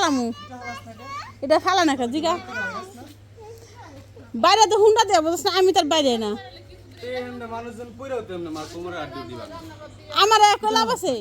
হালামু এটা ফালা না জিগা। বাইরে তো হুন্ডা না, আমি তার বাইরে না। দিবা আমার এক লাভ আছে?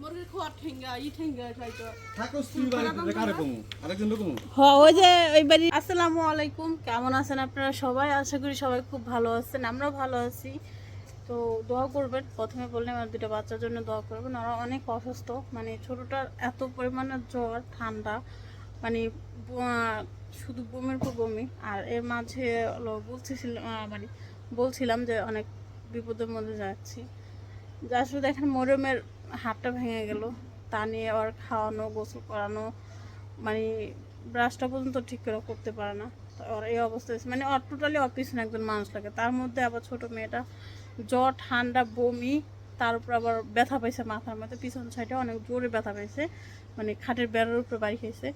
মুরগির খোয়ার ঠেঙ্গা ই ঠেঙ্গা খাইতো থাকো স্ত্রী বাড়িতে কারে কমু আরেকজন কমু হ ওই যে, ওই বাড়ি আসসালামু আলাইকুম। কেমন আছেন আপনারা সবাই? আশা করি সবাই খুব ভালো আছেন, আমরাও ভালো আছি। তো দোয়া করবেন, প্রথমে বললাম আমার দুটো বাচ্চার জন্য দোয়া করবেন। ওরা অনেক অসুস্থ মানে ছোটোটার এত পরিমাণে জ্বর, ঠান্ডা মানে শুধু বমির পর বমি। আর এর মাঝে হলো বলতেছিলাম মানে বলছিলাম যে অনেক বিপদের মধ্যে যাচ্ছি। যা শুধু দেখেন মরমের হাতটা ভেঙে গেল, তা নিয়ে ওর খাওয়ানো, গোসল করানো মানে ব্রাশটা পর্যন্ত ঠিক করে করতে পারে না। ওর এই অবস্থা মানে ওর টোটালি অপিসন একজন মানুষ লাগে। তার মধ্যে আবার ছোট মেয়েটা জ্বর, ঠান্ডা, বমি, তার উপর আবার ব্যথা পাইছে মাথার মধ্যে, পিছন সাইডে অনেক জোরে ব্যথা পাইছে মানে খাটের বেড়ার উপরে বাড়ি খাইছে।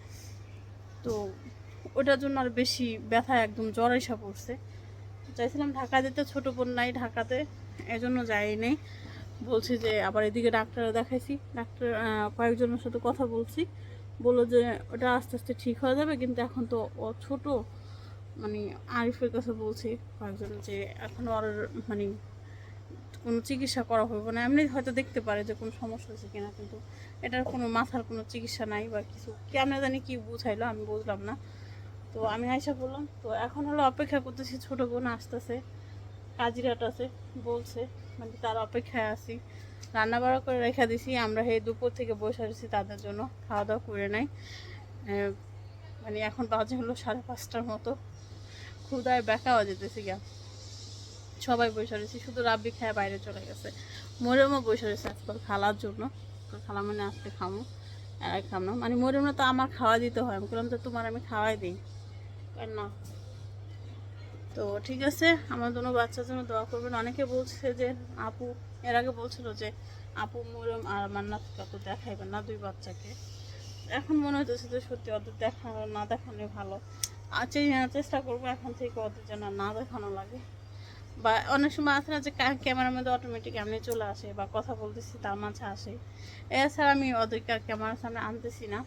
তো ওটার জন্য আর বেশি ব্যথা একদম জ্বর এসে পড়ছে। চাইছিলাম ঢাকা যেতে, ছোটো বোন নাই ঢাকাতে, এজন্য যাইনি। বলছি যে আবার এদিকে ডাক্তার দেখাইছি, ডাক্তার কয়েকজনের সাথে কথা বলছি। বলল যে ওটা আস্তে আস্তে ঠিক হয়ে যাবে, কিন্তু এখন তো ও ছোট। মানে আরিফের কাছে বলছি কয়েকজন যে এখন ওর মানে কোনো চিকিৎসা করা হবে না। এমনি হয়তো দেখতে পারে যে কোনো সমস্যা হয়েছে কিনা, কিন্তু এটার কোনো মাথার কোনো চিকিৎসা নাই বা কিছু। কেমন জানি কি বুঝাইলো আমি বুঝলাম না। তো আমি আইসা বললাম, তো এখন হলো অপেক্ষা করতেছি ছোটো বোন আসতেছে কাজিরাট আছে, বলছে মানে তার অপেক্ষায় আছি। রান্না বাড়া করে রেখে দিছি, আমরা এই দুপুর থেকে বসে আছি তাদের জন্য খাওয়া দাওয়া করে নাই। মানে এখন বাজে হলো সাড়ে পাঁচটার মতো। ক্ষুদায় বেকাও যেতেছি গা সবাই বসে রয়েছি, শুধু রাব্বি খায় বাইরে চলে গেছে। মরিয়মও বসে রয়েছে আজকাল খালার জন্য। খালা মানে আজকে খামো আর খাম না। মানে মরিয়মে তো আমার খাওয়া দিতে হয়, আমি বললাম তো তোমার আমি খাওয়াই দিই। না। তো ঠিক আছে, আমার জন্য বাচ্চার জন্য দোয়া করবেন। অনেকে বলছে যে, আপু, এর আগে বলছিল যে, আপু মরম আর আমার মান্নাত কত দেখাইবেন না দুই বাচ্চাকে। এখন মনে হইতেছে যে সত্যি ওদের দেখানো, না দেখানোই ভালো। আর চেষ্টা করব এখন থেকে ওদের যেন না দেখানো লাগে। বা অনেক সময় আছে না যে ক্যামেরার মধ্যে অটোমেটিক এমনি চলে আসে বা কথা বলতেছি, তার মাঝে আসে। এছাড়া আমি ওদেরকে আর ক্যামেরার সামনে আনতেছি না,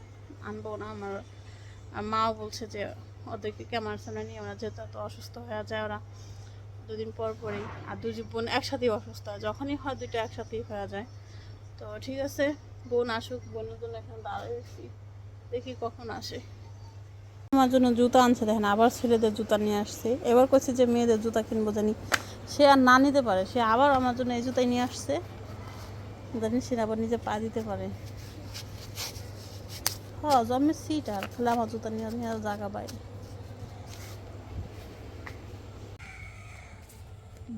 আনব না। আমার মাও বলছে যে ওদেরকে ক্যামেরার সামনে নিয়ে ওরা যেহেতু এত অসুস্থ হয়ে যায়, ওরা দুদিন পর পরেই আর দুই বোন একসাথেই অসুস্থ হয় যখনই হয় দুইটা একসাথেই হয়ে যায়। তো ঠিক আছে, বোন আসুক, বোনের জন্য এখানে দাঁড়িয়েছি দেখি কখন আসে। আমার জন্য জুতা আনছে, দেখেন আবার ছেলেদের জুতা নিয়ে আসছে। এবার করছে যে মেয়েদের জুতা কিনবো জানি। সে আর না নিতে পারে, সে আবার আমার জন্য এই জুতাই নিয়ে আসছে। জানি সে আবার নিজে পা দিতে পারে। হ্যাঁ সিট আর খালি আমার জুতা নিয়ে নিয়ে জায়গা বাইরে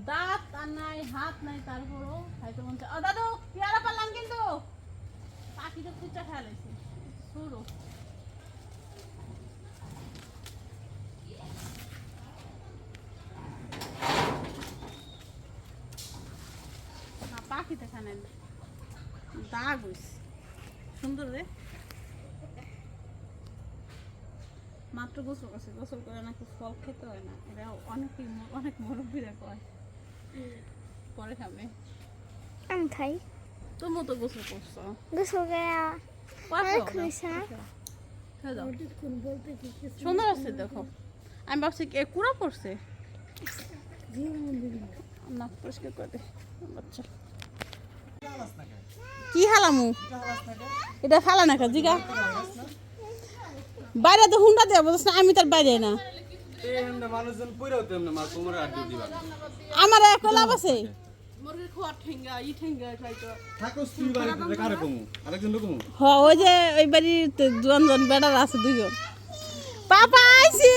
দাঁত আর নাই, হাত নাই, তারপরও খাইতে মন চায়। দাদু, পেয়ারা পারলাম কিন্তু। পাখি তো খুঁজা খেয়ালাইছে শুরু না পাখি দেখানে দাগ সুন্দর রে। মাত্র গোসল করছে গোসল করে নাকি ফল খেতে হয় না। এটা অনেকেই অনেক মুরব্বীরা কয়। পরে খাবে। আমি খাই। গোসল করছ। গোসল করে। সুন্দর আছে দেখো। আমি ভাবছি কে কুড়া পড়ছে না পরিষ্কার করে দে বাচ্চা। কি হালামু? এটা ফালা না জিগা। বাইরে তো হুন্ডা বলছ না, আমি তার বাইরে না। দিবা আমার এক লাভ আছে? মুরগির খোয়ার ঠেঙ্গা ই ঠেঙ্গা খাইতো থাকো স্ত্রী বাড়িতে কারে কমু আরেকজন কমু হ, ওই যে ওই বাড়িতে বেড়ার আছে দুজন পাপা, আইছি!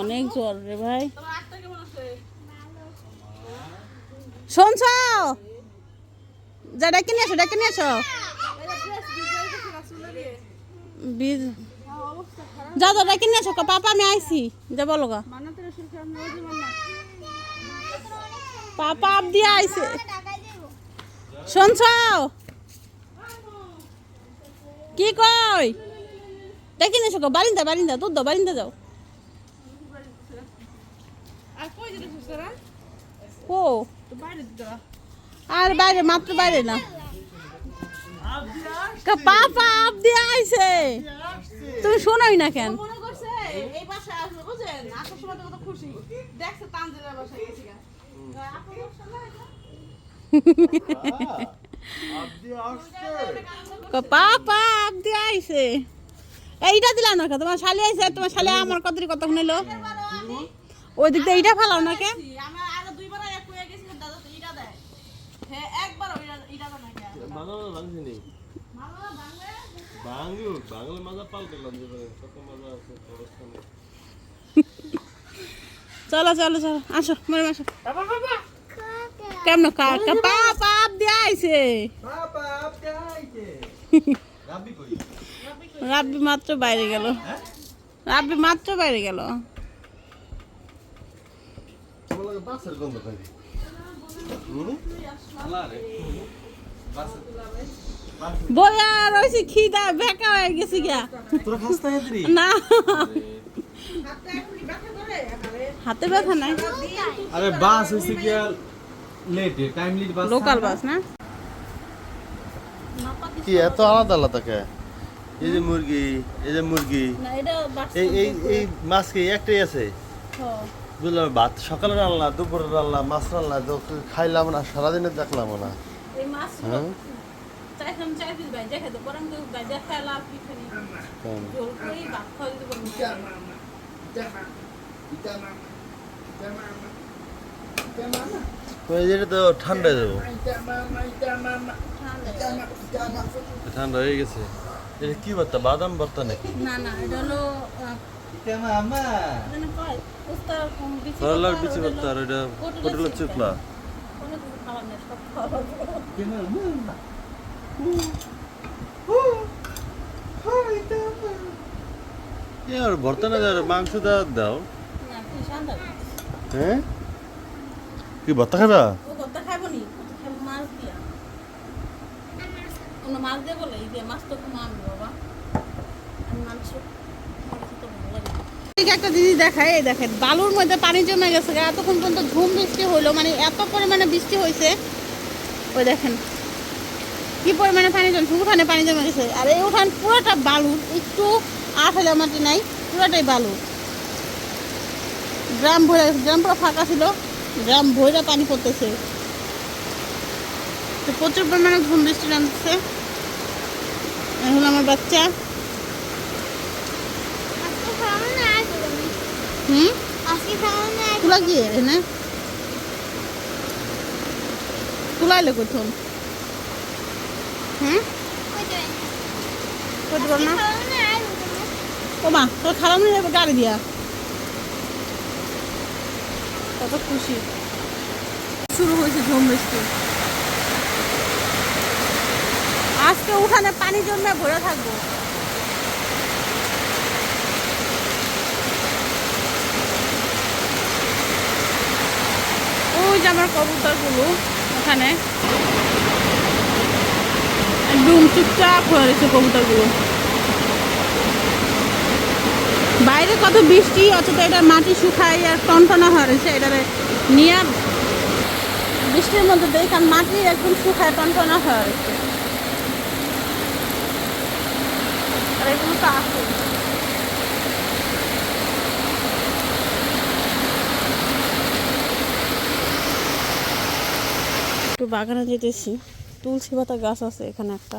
অনেক জ্বর রে ভাই তোমার আটটা কেমন আছে শুনছ? যা, ডেকে নিয়ে আসো, ডেকে নিয়ে যা যা, ডেকে নিয়ে পাপা, আমি আইছি। যা, বলো পাপা আপ দিয়ে শুনছ? কি কই? ডেকে নিয়ে আসো বারিন্দা বারিন্দা, দুধ দাও, বারিন্দা যাও। আর কই ও। আর বাইরে মাত্র বাইরে না। পাপা আপ দিয়ে আইছে। তুমি শোনোই না কেন? পাপা আপ দিয়ে আইছে। এইটা দিলাম না কে? তোমার শালি আইছে তোমার শালি আমার কত কত নিলো ওই দিক দিয়ে এইটা ফেলাও না কেন আমার আরও দুইবার এক হয়ে গেছিল দাদা তো ইটা দেয় হ্যাঁ একবার ইটা ইটা বাংলা ভাঙছি নেই ভালো বাংলা মাজা পাল্টালাম জীবনে কত মজা আছে খরস্থানে চলো চলো চলো আসো মরে আসো। কেমন কাকা পাপা আপ দিয়ে আইছে। বাবা আপনি আইতে রাবি কই? রাব্বি মাত্র বাইরে গেল। রাব্বি মাত্র বাইরে গেল। বাসের গন্ধ রয়েছে খিদা বেকা হয়ে গেছে গিয়া। না না। হাতে ব্যথা নাই। আরে বাস হইছে কি আর লেট টাইম লিট বাস। লোকাল বাস না? কি এত আলাদা আলাদা কে? এই যে মুরগি এই যে মুরগি। না এটা বাস এই এই এই মাছ কি একটাই আছে? বুঝলাম ভাত সকালে রান্না দুপুরে রান্না মাছ রান্না খাইলাম না সারাদিনে দেখলাম না। তো ঠান্ডা হয়ে যাব ঠান্ডা হয়ে গেছে। এটা কি ভর্তা বাদাম ভর্তা নাকি? না না এটা হলো মানে বিচি করলার বিচি ভর্তা আর এটা পটলের চুকলা কোনো কিছু খাবার নেই সব খাওয়া এ আর ভর্তা না মাংস দাও। হ্যাঁ? কি, ভর্তা খাবা? মাছ দিয়া বলে মাছ তো কম আমি বাবা আমি মাংস আমার খেতে ভালো লাগে ঠিক একটা জিনিস দেখায় এই দেখেন, বালুর মধ্যে পানি জমে গেছে এতক্ষণ পর্যন্ত ঝুম বৃষ্টি হইল মানে এত পরিমাণে বৃষ্টি হয়েছে ওই দেখেন, কি পরিমাণে পানি জমছে উঠানে পানি জমে গেছে। আর এই উঠান পুরোটা বালু, একটু আঠালে মাটি নাই, পুরোটাই বালু। ড্রাম ভরে ড্রাম পুরো ফাঁকা ছিল ড্রাম ভরে পানি পড়তেছে। তো প্রচুর পরিমাণে ঘুম বৃষ্টি নামতেছে এখন আমার বাচ্চা আজকে খাওয়ানো না আর তুমি কোথাও হুম কইতে করতে পারো না? খাওয়ানো না আর তুমি ও মা তোর খারাপ নিয়ে যাবে গাড়ি দিয়া। কত খুশি। শুরু হয়েছে ঝুম বৃষ্টি। আজকে উঠানে পানি জমে ভরে থাকব। ওই যে আমার কবুতরগুলো ওখানে। একদম চুপচাপ হয়ে রয়েছে কবুতরগুলো। বাইরে কত বৃষ্টি, অথচ এটা মাটি শুকায় আর টনটনা হয়ে রয়েছে, এটারে নিয়ে বৃষ্টির মধ্যে দেয়, কারণ মাটি একদম শুকায়, টনটনা হয়ে রয়েছে। আর এগুলো তো আছে। বাগানে যেতেছি। তুলসী পাতা গাছ আছে এখানে একটা।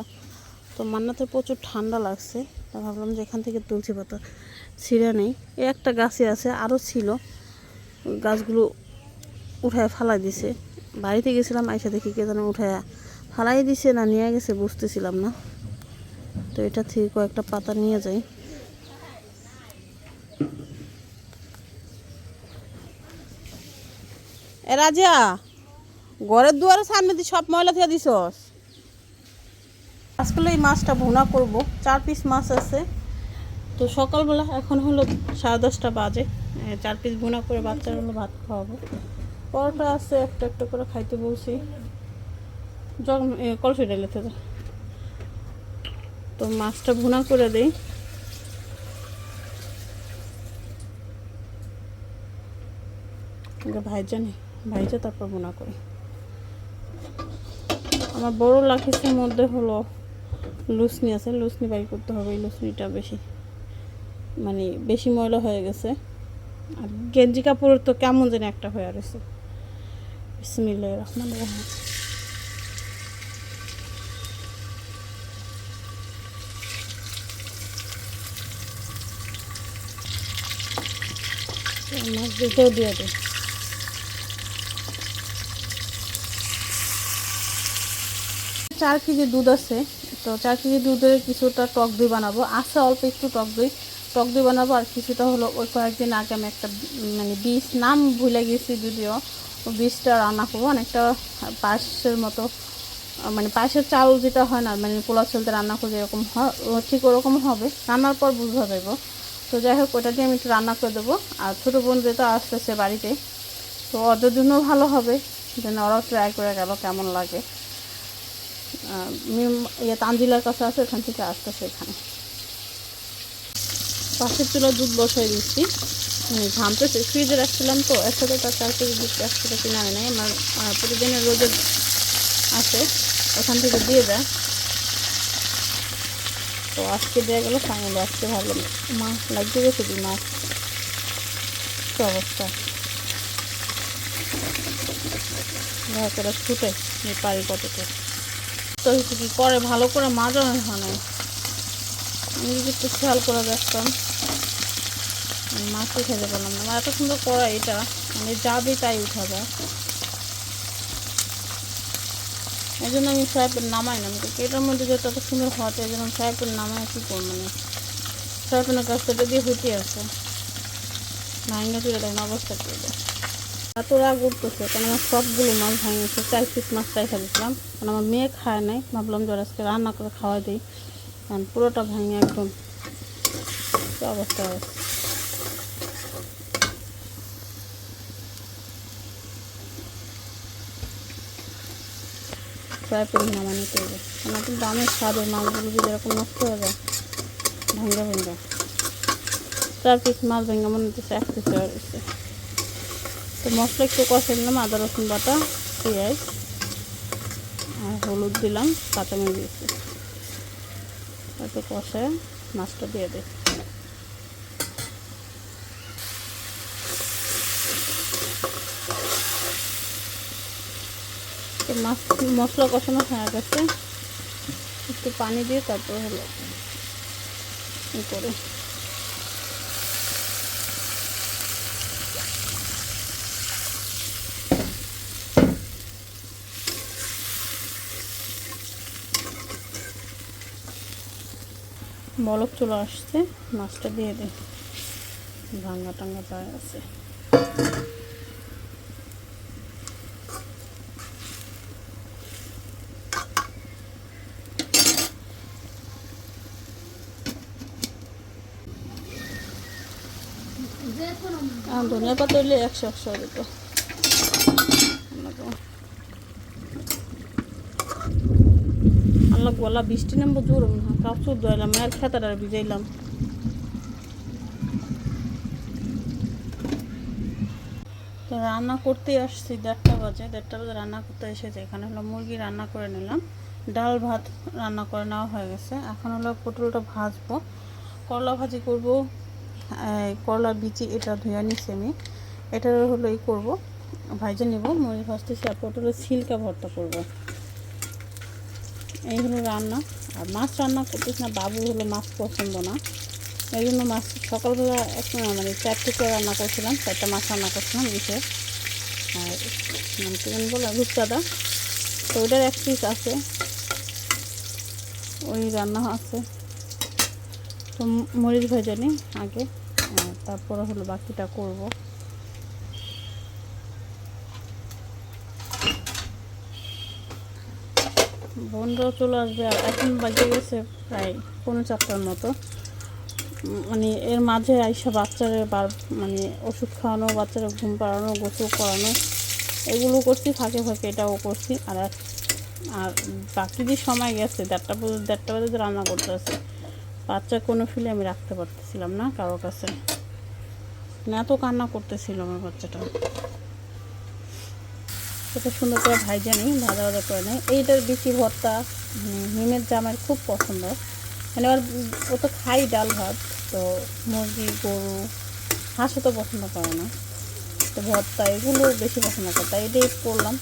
তো মান্নাতে প্রচুর ঠান্ডা লাগছে। তা ভাবলাম যে এখান থেকে তুলসী পাতা ছিঁড়ে নেই। এ একটা গাছে আছে, আরও ছিল। গাছগুলো উঠায় ফালাই দিছে। বাড়িতে গেছিলাম, আইসা দেখি কে যেন উঠায় ফালাই দিছে না নিয়ে গেছে, বুঝতেছিলাম না। তো এটা থেকে কয়েকটা পাতা নিয়ে যাই। এ রাজা ঘরের দুয়ারে সামনে দিয়ে সব ময়লা থেকে দিছস। আজকাল এই মাছটা ভুনা করব, চার পিস মাছ আছে। তো সকালবেলা, এখন হলো সাড়ে দশটা বাজে। চার পিস ভুনা করে বাচ্চার হলো ভাত খাওয়াবো। পরোটা আছে, একটা একটা করে খাইতে বলছি। জগ কলসি ডালে থেকে তো মাছটা ভুনা করে দিই। ভাইজা নেই ভাইজা তারপর ভুনা করি। আমার বড় লাখিসের মধ্যে হলো লুসনি আছে, লুসনি বাই করতে হবে, এই লুসনিটা বেশি মানে বেশি ময়লা হয়ে গেছে। আর গেঞ্জি কাপড়ের তো কেমন যেন একটা হয়ে রয়েছে। বিসমিল্লাহির রহমানির রহিম। মাছ দুটোও দিয়ে দিই চার কেজি দুধ আছে, তো চার কেজি দুধের কিছুটা টক দই বানাবো। আছে অল্প একটু টক দই। টক দই বানাবো আর কিছুটা হলো ওই কয়েকদিন আগে আমি একটা মানে বীজ, নাম ভুলে গেছি যদিও বীজটা রান্না করব। অনেকটা পায়েসের মতো মানে পায়েসের চাল যেটা হয় না মানে পোলাও চালতে রান্না করে এরকম হয় ঠিক ওরকম হবে। রান্নার পর বুঝতে দেবো তো যাই হোক, ওটা দিয়ে আমি একটু রান্না করে দেবো। আর ছোটো বোন যেটা আসতেছে বাড়িতে, তো ওদের জন্য ভালো হবে। যেন ওরাও ট্রাই করে গেল কেমন লাগে। ইয়ে তানজিলার কাছে আছে ওখান থেকে আসতেছে এখানে পাশের চুলা দুধ বসাই দিচ্ছি ঘামতেছে ফ্রিজে রাখছিলাম তো, একসাথে তার চার কেজি দুধ একসাথে কিনে আনে নাই, আমার প্রতিদিনের রোজের আছে, ওখান থেকে দিয়ে দেয়। তো আজকে দেওয়া গেলো, ফাইনালি আজকে ভাবলাম মা লাগতে গেছে দি মাছ কি অবস্থা? ভালো করে ছুটে পারি কতটা তো হচ্ছে কি করে ভালো করে মাজানো হয় না। আমি যদি একটু খেয়াল করে দেখতাম। আমি মাছই খেতে পারলাম না। এত সুন্দর করা এটা। মানে যা দিই তাই উঠা যায় এই জন্য আমি ফ্রাইপ্যান নামাই না। আমি তো এটার মধ্যে যেটা এত সুন্দর হওয়াতে এই জন্য ফ্রাইপ্যান নামাই কী করব? মানে ফ্রাইপ্যানের কাজটা দিয়ে হইতে আছে। ভাঙ্গা দেখেন অবস্থা করে দেয়। এত রাগ উঠতেছে কারণ আমার সবগুলো মাছ ভাঙিয়েছে চার পিস মাছ রেখে দিয়েছিলাম কারণ আমার মেয়ে খায় নাই, ভাবলাম যে আজকে রান্না করে খাওয়াই দিই, কারণ পুরোটা ভাঙে একদম। অবস্থা হয়েছে ফ্রাই করে নামানি করবে কারণ এখন দামের স্বাদের মাছগুলো যদি এরকম নষ্ট হয়ে যায় ভাঙ্গা ভাঙ্গা চার পিস মাছ ভেঙে মনে হচ্ছে, এক পিস হয়ে গেছে। তো মশলা একটু কষে নিলাম, আদা, রসুন বাটা, পেঁয়াজ আর হলুদ দিলাম, কাঁচামরিচ দিয়েছি। একটু কষে মাছটা দিয়ে দিই। মাছ, মশলা কষানো হয়ে গেছে। একটু পানি দিয়ে তারপর হলো করে। বলক চলে আসছে, মাছটা দিয়ে দিই। ভাঙ্গা টাঙ্গা পায়ে আছে। ধনিয়া পাতা হইলে একশো একশো দিত আল্লাহ গলা বৃষ্টি নামবো, জোর কাপড় ধোয়াইলাম আর খেতাটা ভিজাইলাম। তো রান্না করতে আসছি দেড়টা বাজে দেড়টা বাজে রান্না করতে এসেছে। এখানে হলো মুরগি রান্না করে নিলাম, ডাল ভাত রান্না করে নেওয়া হয়ে গেছে। এখন হলো পটলটা ভাজবো, করলা ভাজি করব করলা, বিচি, এটা ধুয়ে নিচ্ছি আমি। এটা হলো এই করব, ভাজে নেব, মুরগি ভাজতেছি আর পটলের ছিলকা ভর্তা করব। এই হলো রান্না। আর মাছ রান্না করতেছি না, বাবু হলো মাছ পছন্দ না। এই জন্য মাছ সকালবেলা এক মানে চার টুকরো রান্না করছিলাম, চারটা মাছ রান্না করছিলাম ইসে আর মানে কি জানি বলো রূপচাঁদা। তো ওইটার এক পিস আছে। ওই রান্না আছে। তো মরিচ ভেজে আগে। তারপরে হলো বাকিটা করব। বোনরাও চলে আসবে, আর এখন বাজে গেছে প্রায় পৌনে চারটার মতো। মানে এর মাঝে আইসা বাচ্চারা বার মানে ওষুধ খাওয়ানো, বাচ্চারা ঘুম পাড়ানো, গোসল করানো, এগুলো করছি, ফাঁকে ফাঁকে এটাও করছি, আর আর বাকি যে সময় গেছে, দেড়টা পর্যন্ত দেড়টা বাজে যে রান্না করতে আছে বাচ্চা কোনো ফিলে আমি রাখতে পারতেছিলাম না কারোর কাছে। না এত কান্না করতেছিল আমার বাচ্চাটা। এটা সুন্দর করে ভাইজা নিই, ভাজা ভাজা করে নেই। এইটার বেশি ভর্তা হিমের জামার খুব পছন্দ। মানে ওর ও তো খাই ডাল ভাত, তো মুরগি, গরু, হাঁসও তো পছন্দ করে না। তো ভর্তা এগুলো বেশি পছন্দ করে, তাই এটাই করলাম।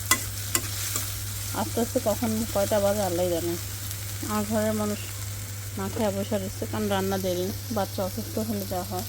আস্তে আস্তে কখন কয়টা বাজে আল্লাহ জানে। আমার ঘরের মানুষ না খেয়ে বসে রয়েছে, কারণ রান্না দেরি, বাচ্চা অসুস্থ হলে দেওয়া হয়।